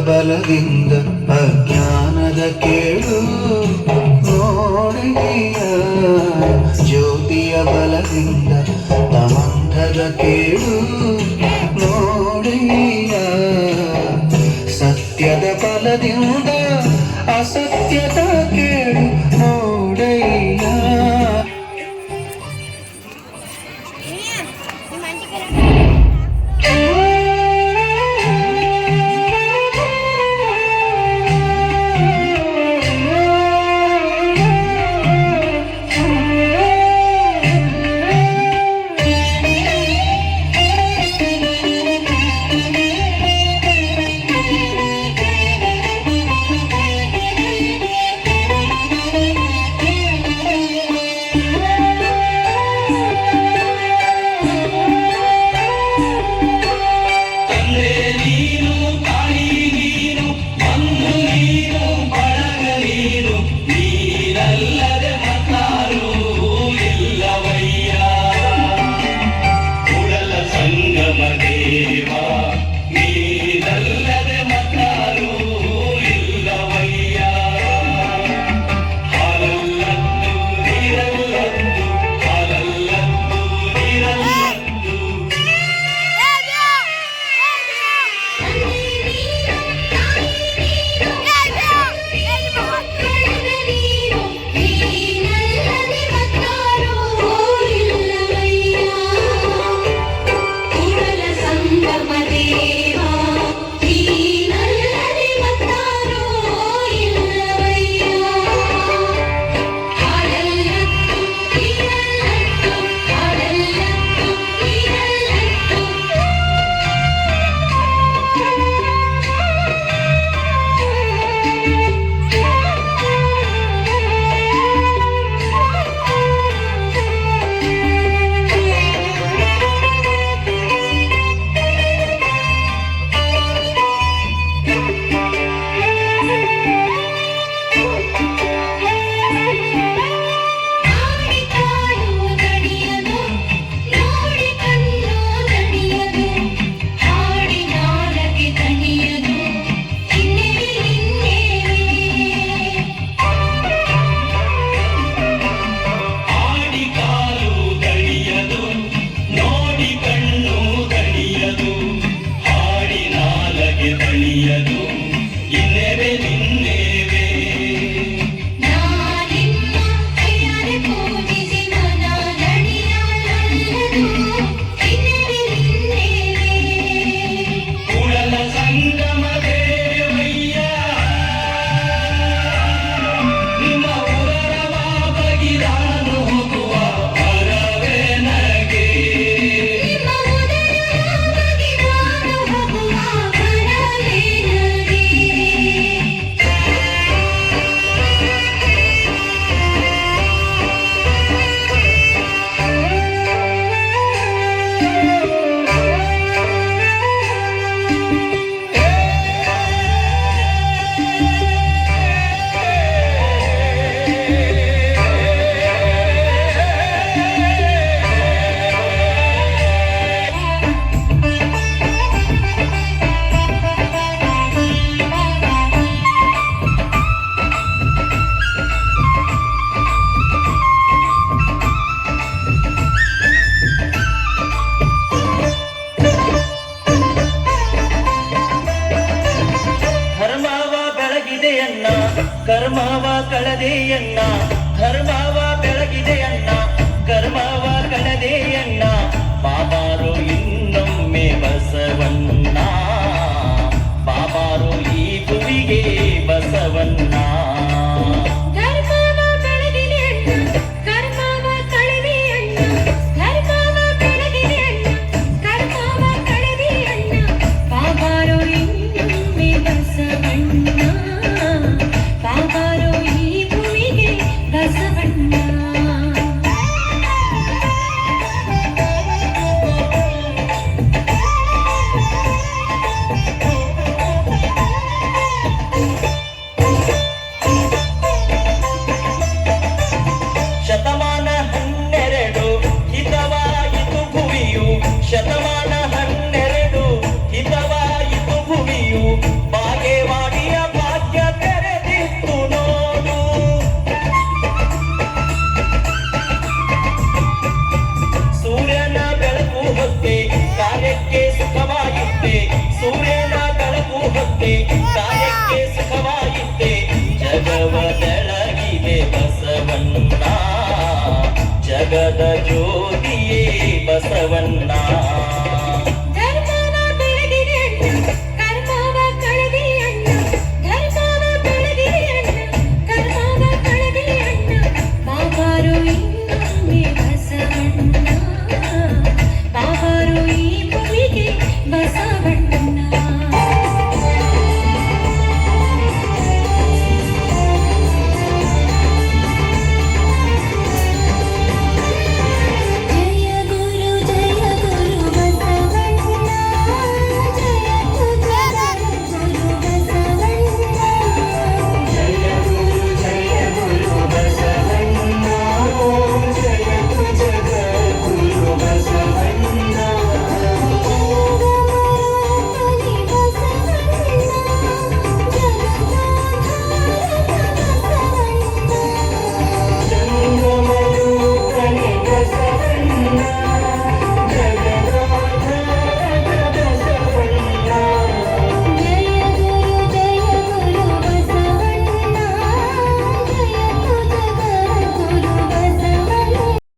ಬಲದಿಂದ ಅಜ್ಞಾನದ ಕೇಳು ನೋಡಿದೀಯ ಜ್ಯೋತಿಯ ಬಲದಿಂದ ತಮಂಧದ ಕೇಳು ನೋಡಿದೀಯ ಸತ್ಯದ ಬಲದಿಂದ ಅಸತ್ಯದ ಕೇಳು ನೋಡಯ್ಯ ಕರ್ಮವ ಕಳದೆಯನ್ನ ಧರ್ಮವ ಬೆಳಗಿದೆಯನ್ನ ಕರ್ಮವ ಕಳದೆಯನ್ನ ಬಾಬಾರು ಇನ್ನೊಮ್ಮೆ ಬಸವ ಶತಮಾನ ಹನ್ನೆರಡು ಹಿತವಾಯಿತು ಭುವಿಯು. ಬಾಗೇವಾಡಿಯ ಭಾಗ್ಯ ತೆರೆದಿತ್ತು ನೋಡು. ಸೂರ್ಯನ ಬೆಳಕು ಹೊತ್ತೆ ಕಾರ್ಯಕ್ಕೆ ಸೂರ್ಯನ ಬೆಳಕು ಹೊತ್ತೆ ಕಾರ್ಯಕ್ಕೆ ಜಗವ ಬೆಳಗಿದೆ ಬಸವಣ್ಣ. ಜಗದ ಜ್ಯೋತಿ ಬಸವಣ್ಣ